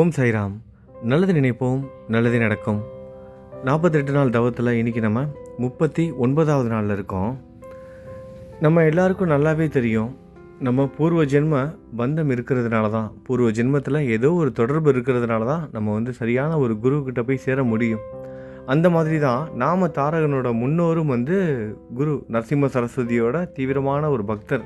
ஓம் சைராம் நல்லது நினைப்போம் நல்லது நடக்கும். நாற்பத்தெட்டு நாள் தவத்தில் இன்றைக்கி நம்ம முப்பத்தி ஒன்பதாவது நாளில் இருக்கோம். நம்ம எல்லாருக்கும் நல்லாவே தெரியும். நம்ம பூர்வ ஜென்ம பந்தம் இருக்கிறதுனால தான் பூர்வ ஜென்மத்தில் ஏதோ ஒரு தொடர்பு இருக்கிறதுனால தான் நம்ம வந்து சரியான ஒரு குருக்கிட்ட போய் சேர முடியும். அந்த மாதிரி தான் நாம தாரகனோட முன்னோரும் வந்து குரு நரசிம்ம சரஸ்வதியோட தீவிரமான ஒரு பக்தர்.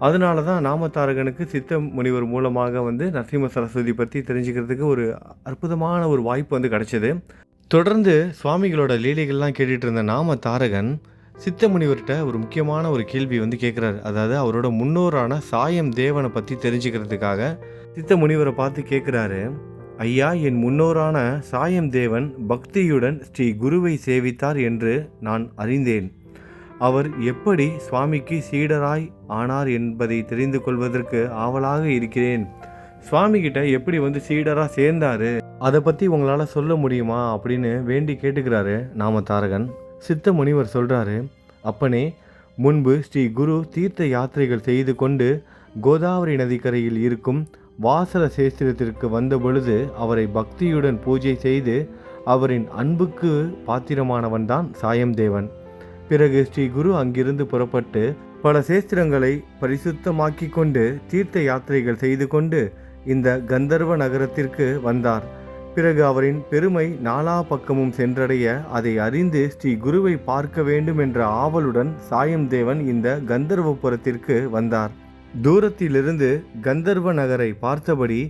அதனால தான் நாமத்தாரகனுக்கு சித்த முனிவர் மூலமாக வந்து நரசிம்ம சரஸ்வதி பற்றி தெரிஞ்சுக்கிறதுக்கு ஒரு அற்புதமான ஒரு வாய்ப்பு வந்து கிடச்சிது. தொடர்ந்து சுவாமிகளோட லீலைகள்லாம் கேட்டுட்டு இருந்த நாம தாரகன் சித்த முனிவர்கிட்ட ஒரு முக்கியமான ஒரு கேள்வி வந்து கேட்குறாரு அதாவது அவரோட முன்னோரான சாயம் தேவனை பற்றி தெரிஞ்சுக்கிறதுக்காக சித்த முனிவரை பார்த்து கேட்குறாரு ஐயா என் முன்னோரான சாயம் தேவன் பக்தியுடன் ஸ்ரீ குருவை சேவித்தார் என்று நான் அறிந்தேன். அவர் எப்படி சுவாமிக்கு சீடராய் ஆனார் என்பதை தெரிந்து கொள்வதற்கு ஆவலாக இருக்கிறேன். சுவாமி கிட்ட எப்படி வந்து சீடராக சேர்ந்தாரு? அதை பற்றி உங்களால் சொல்ல முடியுமா? அப்படின்னு வேண்டி கேட்டுக்கிறாரு நாம தாரகன் சித்த முனிவர் சொல்கிறாரு அப்பனே முன்பு ஸ்ரீ குரு தீர்த்த யாத்திரைகள் செய்து கொண்டு கோதாவரி நதிக்கரையில் இருக்கும் வாசல சேஸ்திரத்திற்கு வந்த பொழுது அவரை பக்தியுடன் பூஜை செய்து அவரின் அன்புக்கு பாத்திரமானவன்தான் சாயம்தேவன். பிறகு ஸ்ரீ குரு அங்கிருந்து புறப்பட்டு பல சேஸ்திரங்களை பரிசுத்தமாக்கி கொண்டு தீர்த்த யாத்திரைகள் செய்து கொண்டு இந்த கந்தர்வ நகரத்திற்கு வந்தார். பிறகு அவரின் பெருமை நாலா பக்கமும் சென்றடைய அதை அறிந்து ஸ்ரீ குருவை பார்க்க வேண்டும் என்ற ஆவலுடன் சாயம் தேவன் இந்த கந்தர்வபுரத்திற்கு வந்தார். தூரத்திலிருந்து கந்தர்வ நகரை பார்த்தபடி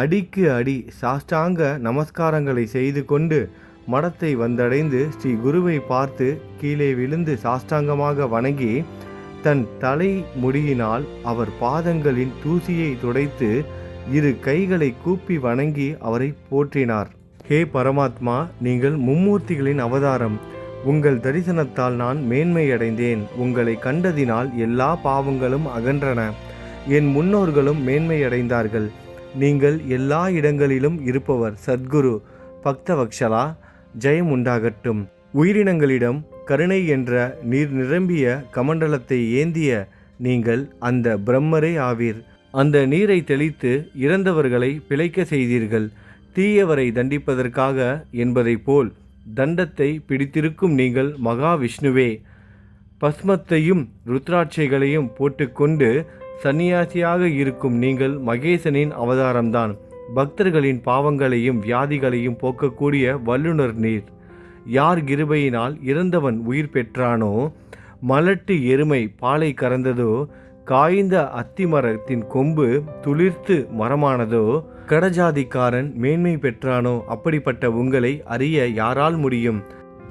அடிக்கு அடி சாஷ்டாங்க நமஸ்காரங்களை செய்து கொண்டு மடத்தை வந்தடைந்து ஸ்ரீ குருவை பார்த்து கீழே விழுந்து சாஷ்டாங்கமாக வணங்கி தன் தலை முடியினால் அவர் பாதங்களின் தூசியை துடைத்து இரு கைகளை கூப்பி வணங்கி அவரை போற்றினார். ஹே பரமாத்மா நீங்கள் மும்மூர்த்திகளின் அவதாரம். உங்கள் தரிசனத்தால் நான் மேன்மையடைந்தேன். உங்களை கண்டதினால் எல்லா பாவங்களும் அகன்றன. என் முன்னோர்களும் மேன்மையடைந்தார்கள். நீங்கள் எல்லா இடங்களிலும் இருப்பவர் சத்குரு. பக்தவக்ஷலா ஜெயம் உண்டாகட்டும் உயிரினங்களிடம் கருணை என்ற நீர் நிரம்பிய கமண்டலத்தை ஏந்திய நீங்கள் அந்த பிரம்மரே ஆவீர். அந்த நீரை தெளித்து இறந்தவர்களை பிழைக்க செய்தீர்கள். தீயவரை தண்டிப்பதற்காக என்பதைப் போல் தண்டத்தை பிடித்திருக்கும் நீங்கள் மகாவிஷ்ணுவே. பஸ்மத்தையும் ருத்ராட்சைகளையும் போட்டுக்கொண்டு சன்னியாசியாக இருக்கும் நீங்கள் மகேசனின் அவதாரம்தான். பக்தர்களின் பாவங்களையும் வியாதிகளையும் போக்கக்கூடிய வல்லுனர் நீர். யார் கிருபையினால் இறந்தவன் உயிர் பெற்றானோ மலட்டு எருமை பாலை கறந்ததோ காய்ந்த அத்திமரத்தின் கொம்பு துளிர்த்து மரமானதோ கடஜாதிக்காரன் மேன்மை பெற்றானோ அப்படிப்பட்ட உங்களை அறிய யாரால் முடியும்?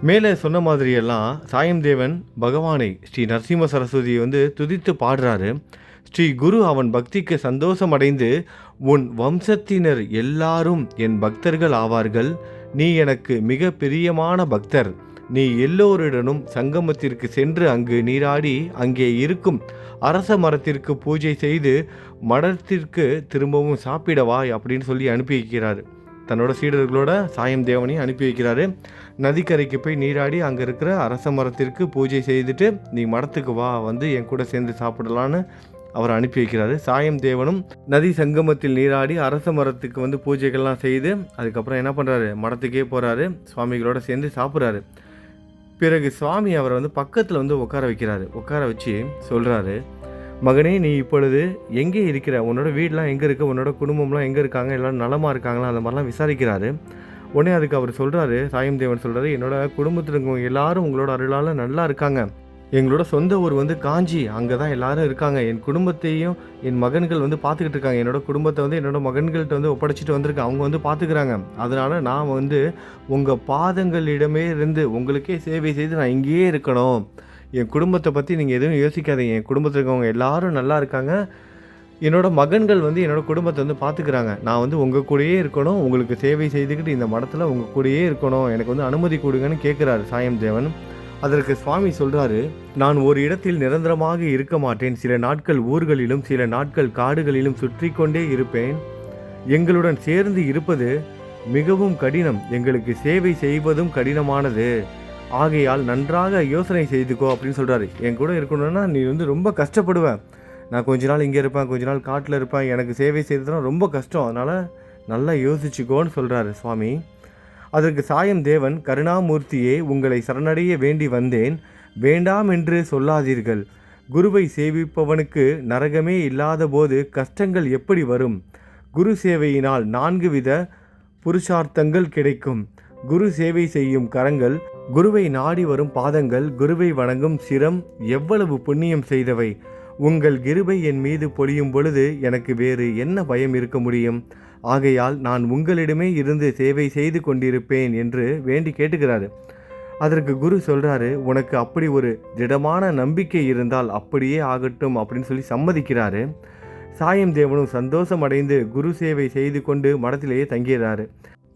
மேலே சொன்ன மாதிரியெல்லாம் சாயம் தேவன் பகவானை ஸ்ரீ நரசிம்ம சரஸ்வதியை வந்து துதித்து பாடுறாரு. ஸ்ரீ குரு அவன் பக்திக்கு சந்தோஷமடைந்து உன் வம்சத்தினர் எல்லாரும் என் பக்தர்கள் ஆவார்கள். நீ எனக்கு மிக பிரியமான பக்தர். நீ எல்லோருடனும் சங்கமத்திற்கு சென்று அங்கு நீராடி அங்கே இருக்கும் அரச மரத்திற்கு பூஜை செய்து மடத்திற்கு திரும்பவும் சாப்பிடவாய் அப்படின்னு சொல்லி அனுப்பி வைக்கிறாரு. தன்னோட சீடர்களோட சாயம் தேவனையும் அனுப்பி வைக்கிறாரு. நதிக்கரைக்கு போய் நீராடி அங்கே இருக்கிற அரச மரத்திற்கு பூஜை செய்துட்டு நீ மடத்துக்கு வா வந்து என் கூட சேர்ந்து சாப்பிடலான்னு அவர் அனுப்பி வைக்கிறாரு. சாயம் தேவனும் நதி சங்கமத்தில் நீராடி அரச மரத்துக்கு வந்து பூஜைகள்லாம் செய்து அதுக்கப்புறம் என்ன பண்ணுறாரு மடத்துக்கே போகிறாரு சுவாமிகளோட சேர்ந்து சாப்பிட்றாரு. பிறகு சுவாமி அவரை வந்து பக்கத்தில் வந்து உட்கார வைக்கிறாரு. உட்கார வச்சு சொல்கிறாரு மகனே நீ இப்பொழுது எங்கே இருக்கிற? உன்னோட வீடெலாம் எங்கே இருக்குது உன்னோட குடும்பம்லாம் எங்கே இருக்காங்க? எல்லாரும் நலமாக இருக்காங்களா? அந்த மாதிரிலாம் விசாரிக்கிறாரு. உடனே அதுக்கு அவர் சொல்கிறாரு சாயம் தேவன் சொல்கிறாரு என்னோட குடும்பத்தில் இருக்கவங்க எல்லாரும் உங்களோட அருளால் நல்லா இருக்காங்க. எங்களோட சொந்த ஊர் வந்து காஞ்சி. அங்கே தான் எல்லாரும் இருக்காங்க. என் குடும்பத்தையும் என் மகன்கள் வந்து பார்த்துக்கிட்டு இருக்காங்க. என்னோட குடும்பத்தை வந்து என்னோட மகன்கள்கிட்ட வந்து ஒப்படைச்சிட்டு வந்திருக்கேன். அவங்க வந்து பார்த்துக்கிறாங்க. அதனால் நான் வந்து உங்கள் பாதங்களிடமே இருந்து உங்களுக்கே சேவை செய்து நான் இங்கேயே இருக்கணும். என் குடும்பத்தை பற்றி நீங்கள் எதுவும் யோசிக்காதீங்க. என் குடும்பத்தில் இருக்கவங்க எல்லாரும் நல்லா இருக்காங்க. என்னோட மகன்கள் வந்து என்னோட குடும்பத்தை வந்து பார்த்துக்கிறாங்க. நான் வந்து உங்கள் கூடயே இருக்கணும். உங்களுக்கு சேவை செய்துக்கிட்டு இந்த மடத்தில் உங்கள் கூடயே இருக்கணும். எனக்கு வந்து அனுமதி கொடுங்கன்னு கேட்குறாரு சாயம் தேவன் அதற்கு சுவாமி சொல்றாரு நான் ஒரு இடத்தில் நிரந்தரமாக இருக்க மாட்டேன். சில நாட்கள் ஊர்களிலும் சில நாட்கள் காடுகளிலும் சுற்றி கொண்டே இருப்பேன். எங்களுடன் சேர்ந்து இருப்பது மிகவும் கடினம். எங்களுக்கு சேவை செய்வதும் கடினமானது. ஆகையால் நன்றாக யோசனை செய்துக்கோ அப்படின்னு சொல்கிறாரு என் கூட இருக்கணும்னா நீ வந்து ரொம்ப கஷ்டப்படுவேன் நான் கொஞ்ச நாள் இங்கே இருப்பேன் கொஞ்ச நாள் காட்டில் இருப்பேன். எனக்கு சேவை செய்ததுனா ரொம்ப கஷ்டம். அதனால் நல்லா யோசிச்சுக்கோன்னு சொல்கிறாரு சுவாமி. அதற்கு சாயம் தேவன் கருணாமூர்த்தியே உங்களை சரணடைய வேண்டி வந்தேன். வேண்டாம் என்று சொல்லாதீர்கள். குருவை சேவிப்பவனுக்கு நரகமே இல்லாதபோது கஷ்டங்கள் எப்படி வரும்? குரு சேவையினால் நான்கு வித புருஷார்த்தங்கள் கிடைக்கும். குரு சேவை செய்யும் கரங்கள் குருவை நாடி வரும் பாதங்கள் குருவை வணங்கும் சிரம் எவ்வளவு புண்ணியம் செய்தவை. உங்கள் கிருபை என் மீது பொழியும் பொழுது எனக்கு வேறு என்ன பயம் இருக்க முடியும்? ஆகையால் நான் உங்களிடமே இருந்து சேவை செய்து கொண்டிருப்பேன் என்று வேண்டி கேட்டுக்கிறாரு அதற்கு குரு சொல்கிறாரு உனக்கு அப்படி ஒரு திடமான நம்பிக்கை இருந்தால் அப்படியே ஆகட்டும் அப்படின்னு சொல்லி சம்மதிக்கிறாரு. சாயம் தேவனும் சந்தோஷம் அடைந்து குரு சேவை செய்து கொண்டு மடத்திலேயே தங்கிடுறாரு.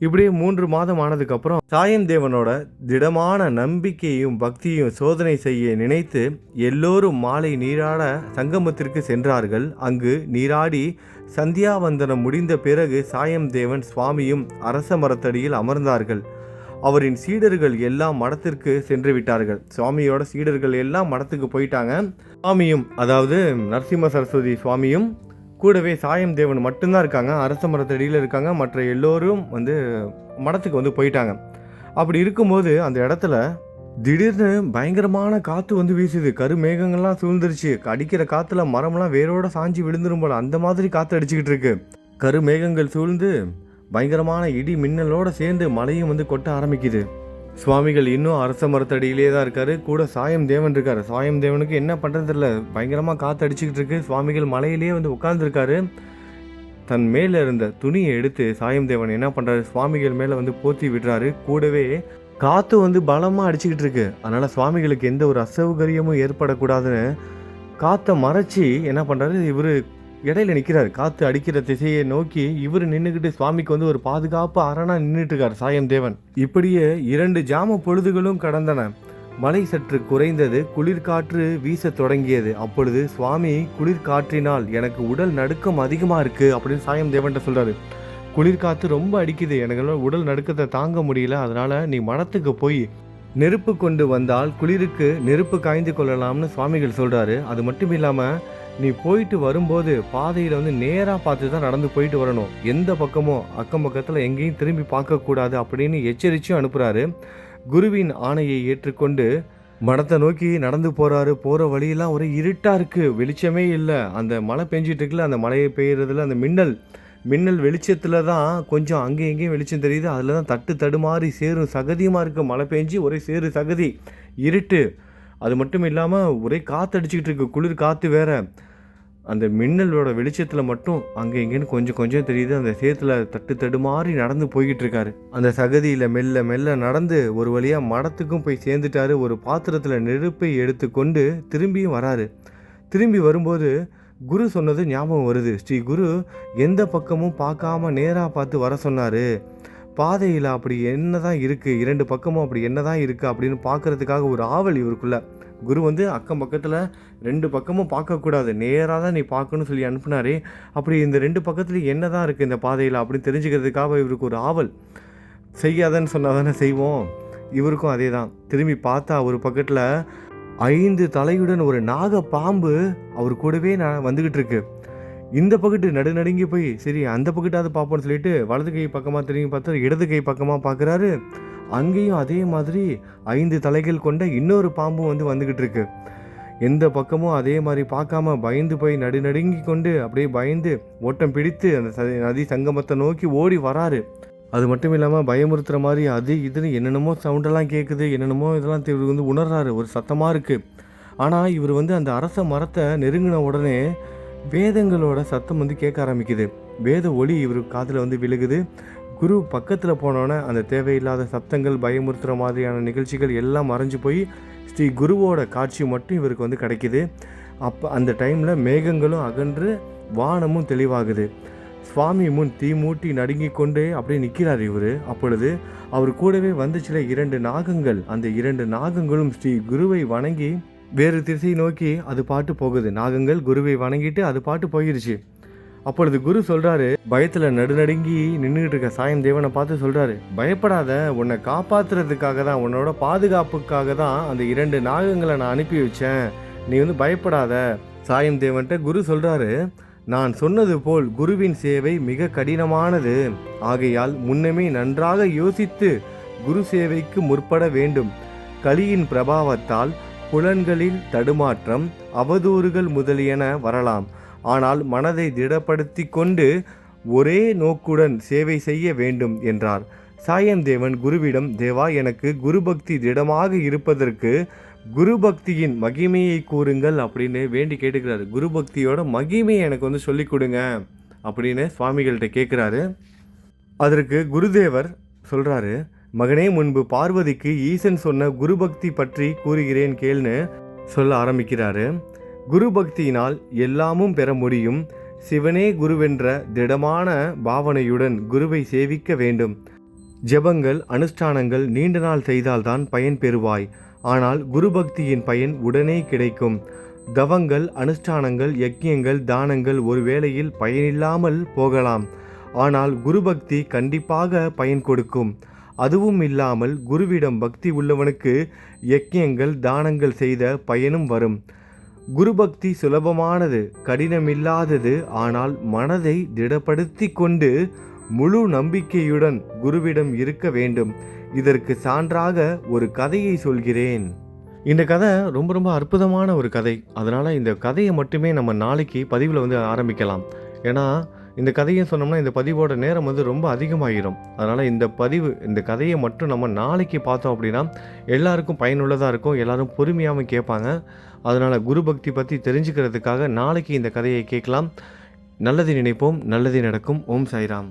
இப்படியே மூன்று மாதம் ஆனதுக்கப்புறம் சாயம் தேவனோட திடமான நம்பிக்கையும் பக்தியும் சோதனை செய்ய நினைத்து எல்லோரும் மாலை நீராட சங்கமத்திற்கு சென்றார்கள். அங்கு நீராடி சந்தியாவந்தனம் முடிந்த பிறகு சாயம் தேவன் சுவாமியும் அரச மரத்தடியில் அமர்ந்தார்கள். அவரின் சீடர்கள் எல்லாம் மடத்திற்கு சென்று விட்டார்கள். சுவாமியோட சீடர்கள் எல்லாம் மடத்துக்கு போயிட்டாங்க. சுவாமியும் அதாவது நரசிம்ம சரஸ்வதி சுவாமியும் கூடவே சாயம் தேவன் மட்டும்தான் இருக்காங்க அரச மரத்தடியில் இருக்காங்க மற்ற எல்லோரும் வந்து மடத்துக்கு வந்து போயிட்டாங்க. அப்படி இருக்கும்போது அந்த இடத்துல திடீர்னு பயங்கரமான காற்று வந்து வீசுது. கருமேகங்கள்லாம் சூழ்ந்துருச்சு. அடிக்கிற காற்றுல மரம்லாம் வேரோட சாஞ்சி விழுந்துரும் போல அந்த மாதிரி காற்று அடிச்சுக்கிட்டு இருக்கு. கருமேகங்கள் சூழ்ந்து பயங்கரமான இடி மின்னலோடு சேர்ந்து மழையும் வந்து கொட்ட ஆரம்பிக்குது. சுவாமிகள் இன்னும் அரச மரத்தடியிலே தான் இருக்காரு. கூட சாயம் தேவன் இருக்காரு. சாயம் தேவனுக்கு என்ன பண்ணுறது தெரியல. பயங்கரமாக காற்று அடிச்சுக்கிட்டு இருக்கு. சுவாமிகள் மலையிலேயே வந்து உட்கார்ந்துருக்காரு. தன் மேலே இருந்த துணியை எடுத்து சாயம் தேவன் என்ன பண்ணுறாரு சுவாமிகள் மேலே வந்து போத்தி விடுறாரு. கூடவே காற்று வந்து பலமாக அடிச்சுக்கிட்டு இருக்கு. அதனால் சுவாமிகளுக்கு எந்த ஒரு அசௌகரியமும் ஏற்படக்கூடாதுன்னு காற்றை மறைச்சி என்ன பண்ணுறாரு இவர் இடையில நிற்கிறாரு காற்று அடிக்கிற திசையை நோக்கி இவர் நின்றுக்கிட்டு சுவாமிக்கு வந்து ஒரு பாதுகாப்பு அரணா நின்றுட்டு இருக்கார் சாயம் தேவன் இப்படியே இரண்டு ஜாம பொழுதுகளும் கடந்தன. மழை சற்று குறைந்தது குளிர்காற்று வீச தொடங்கியது. அப்பொழுது சுவாமி குளிர்காற்றினால் எனக்கு உடல் நடுக்கம் அதிகமாக இருக்கு அப்படின்னு சாயம் தேவன்ட்ட சொல்றாரு. குளிர்காற்று ரொம்ப அடிக்குது. எனக்கு உடல் நடுக்கத்தை தாங்க முடியல. அதனால நீ மனத்துக்கு போய் நெருப்பு கொண்டு வந்தால் குளிருக்கு நெருப்பு காய்ந்து கொள்ளலாம்னு சுவாமிகள் சொல்றாரு. அது மட்டும் இல்லாமல் நீ போயிட்டு வரும்போது பாதையில் வந்து நேராக பார்த்து தான் நடந்து போயிட்டு வரணும். எந்த பக்கமும் அக்கம் பக்கத்தில் எங்கேயும் திரும்பி பார்க்கக்கூடாது அப்படின்னு எச்சரிச்சும் அனுப்புகிறாரு குருவின் ஆணையை ஏற்றுக்கொண்டு மடத்தை நோக்கி நடந்து போகிறாரு போகிற வழியெல்லாம் ஒரே இருட்டாக இருக்குது வெளிச்சமே இல்லை. அந்த மழை பெஞ்சிட்டு இருக்குல்ல அந்த மழையை பெய்யறதுல அந்த மின்னல். மின்னல் வெளிச்சத்தில் தான் கொஞ்சம் அங்கேயும் இங்கேயும் வெளிச்சம் தெரியுது. அதில் தான் தட்டு தடுமாறி சேரும் சகதியுமாக இருக்குது மழை பெஞ்சு ஒரே சேரு சகதி இருட்டு. அது மட்டும் இல்லாமல் ஒரே காற்று அடிச்சுக்கிட்டு இருக்கு. குளிர் காற்று வேறு. அந்த மின்னலோட வெளிச்சத்தில் மட்டும் அங்கே இங்கேன்னு கொஞ்சம் கொஞ்சம் தெரியுது. அந்த சேத்துல தட்டு தடுமாறி நடந்து போய்கிட்டு இருக்காரு அந்த சகதியில் மெல்ல மெல்ல நடந்து ஒரு வழியாக மடத்துக்கும் போய் சேர்ந்துட்டாரு. ஒரு பாத்திரத்தில் நெருப்பை எடுத்துக்கொண்டு திரும்பியும் வராரு. திரும்பி வரும்போது குரு சொன்னது ஞாபகம் வருது. ஸ்ரீ குரு எந்த பக்கமும் பார்க்காம நேராக பார்த்து வர சொன்னார். பாதையில் அப்படி என்ன தான் இருக்குது இரண்டு பக்கமும் அப்படி என்ன தான் இருக்குது அப்படின்னு பார்க்கறதுக்காக ஒரு ஆவல் இவருக்குள்ளே குரு வந்து அக்கம் பக்கத்தில் ரெண்டு பக்கமும் பார்க்கக்கூடாது. நேராக தான் நீ பார்க்கணும்னு சொல்லி அனுப்புனாரு. அப்படி இந்த ரெண்டு பக்கத்தில் என்ன தான் இருக்குது இந்த பாதையில் அப்படின்னு தெரிஞ்சுக்கிறதுக்காக இவருக்கு ஒரு ஆவல். செய்யாதன்னு சொன்னால் தானே செய்வோம். இவருக்கும் அதே தான் திரும்பி பார்த்தா ஒரு பக்கத்தில் ஐந்து தலையுடன் ஒரு நாக பாம்பு அவர் கூடவே நான் வந்துக்கிட்டு இருக்கு. இந்த பக்கத்து நடுநடுங்கி போய் சரி அந்த பக்கட்டாவது பார்ப்போம்னு சொல்லிட்டு வலது கை பக்கமாக திரும்பி பார்த்தா இடது கை பக்கமாக பார்க்குறாரு. அங்கேயும் அதே மாதிரி ஐந்து தலைகள் கொண்ட இன்னொரு பாம்பும் வந்து வந்துக்கிட்டு இருக்கு. எந்த பக்கமும் அதே மாதிரி பார்க்காம பயந்து போய் நடுநடுங்கி கொண்டு அப்படியே பயந்து ஓட்டம் பிடித்து அந்த நதி சங்கமத்தை நோக்கி ஓடி வராரு. அது மட்டும் இல்லாமல் பயமுறுத்துற மாதிரி அது இதுன்னு என்னென்னமோ சவுண்டெல்லாம் கேட்குது என்னென்னமோ இதெல்லாம் இவர் வந்து உணர்றாரு. ஒரு சத்தமாக இருக்குது ஆனால் இவர் வந்து அந்த அரச மரத்தை நெருங்கின உடனே வேதங்களோட சத்தம் வந்து கேட்க ஆரம்பிக்குது. வேத ஒளி இவர் காதில் வந்து விழுகுது. குரு பக்கத்தில் போனோன்னே அந்த தேவையில்லாத சத்தங்கள் பயமுறுத்துகிற மாதிரியான நிகழ்ச்சிகள் எல்லாம் மறைஞ்சு போய் ஸ்ரீ குருவோட காட்சி மட்டும் இவருக்கு வந்து கிடைக்குது. அப்போ அந்த டைமில் மேகங்களும் அகன்று வானமும் தெளிவாகுது. சுவாமி முன் தீ மூட்டி நடுங்கி கொண்டு அப்படியே நிற்கிறார் இவர். அப்பொழுது அவர் கூடவே வந்துச்சுல இரண்டு நாகங்கள் அந்த இரண்டு நாகங்களும் ஸ்ரீ குருவை வணங்கி வேறு திசை நோக்கி அது பாட்டு போகுது. நாகங்கள் குருவை வணங்கிட்டு அது பாட்டு போயிடுச்சு அப்பொழுது குரு சொல்றாரு பயத்துல நடுநடுங்கி நின்றுட்டு இருக்க சாயம் தேவனை பார்த்து சொல்றாரு பயப்படாத உன்னை காப்பாத்துறதுக்காக தான் உன்னோட பாதுகாப்புக்காக தான் அந்த இரண்டு நாகங்களை நான் அனுப்பி வச்சேன். நீ வந்து பயப்படாத. சாயம் தேவன்ட்ட குரு சொல்றாரு நான் சொன்னது போல் குருவின் சேவை மிக கடினமானது. ஆகையால் முன்னமே நன்றாக யோசித்து குரு சேவைக்கு முற்பட வேண்டும். கலியின் பிரபாவத்தால் புலன்களில் தடுமாற்றம் அவதூறுகள் முதலியன வரலாம். ஆனால் மனதை திடப்படுத்தி கொண்டு ஒரே நோக்குடன் சேவை செய்ய வேண்டும் என்றார். சாயந்தேவன் குருவிடம் தேவா எனக்கு குருபக்தி திடமாக இருப்பதற்கு குருபக்தியின் மகிமையை கூறுங்கள் அப்படின்னு வேண்டி கேட்டுக்கிறாரு. குருபக்தியோட மகிமையை எனக்கு வந்து சொல்லிக் கொடுங்க அப்படின்னு சுவாமிகள்கிட்ட கேட்குறாரு. அதற்கு குருதேவர் சொல்கிறாரு மகனே முன்பு பார்வதிக்கு ஈசன் சொன்ன குருபக்தி பற்றி கூறுகிறேன் கேள்னு சொல்ல ஆரம்பிக்கிறாரு. குருபக்தியினால் எல்லாமும் பெற முடியும். சிவனே குருவென்ற திடமான பாவனையுடன் குருவை சேவிக்க வேண்டும். ஜெபங்கள் அனுஷ்டானங்கள் நீண்ட நாள் செய்தால்தான் பயன் பெறுவாய். ஆனால் குருபக்தியின் பயன் உடனே கிடைக்கும். தவங்கள் அனுஷ்டானங்கள் யக்கியங்கள் தானங்கள் ஒரு வேளையில் பயனில்லாமல் போகலாம். ஆனால் குருபக்தி கண்டிப்பாக பயன் கொடுக்கும். அதுவும் இல்லாமல் குருவிடம் பக்தி உள்ளவனுக்கு யக்கியங்கள் தானங்கள் செய்த பயனும் வரும். குருபக்தி சுலபமானது கடினமில்லாதது ஆனால் மனதை திடப்படுத்தி கொண்டு முழு நம்பிக்கையுடன் குருவிடம் இருக்க வேண்டும். இதற்கு சான்றாக ஒரு கதையை சொல்கிறேன். இந்த கதை ரொம்ப ரொம்ப அற்புதமான ஒரு கதை. அதனால் இந்த கதையை மட்டுமே நம்ம நாளைக்கு பதிவில் வந்து ஆரம்பிக்கலாம். ஏன்னா இந்த கதையை சொன்னோம்னா இந்த பதிவோட நேரம் வந்து ரொம்ப அதிகமாகிடும் அதனால் இந்த பதிவு இந்த கதையை மட்டும் நம்ம நாளைக்கு பார்த்தோம் அப்படின்னா எல்லாருக்கும் பயனுள்ளதாக இருக்கும். எல்லாரும் பொறுமையாகவும் கேட்பாங்க. அதனால் குரு பக்தி பற்றி தெரிஞ்சுக்கிறதுக்காக நாளைக்கு இந்த கதையை கேட்கலாம். நல்லது நினைப்போம் நல்லது நடக்கும். ஓம் சாய்ராம்.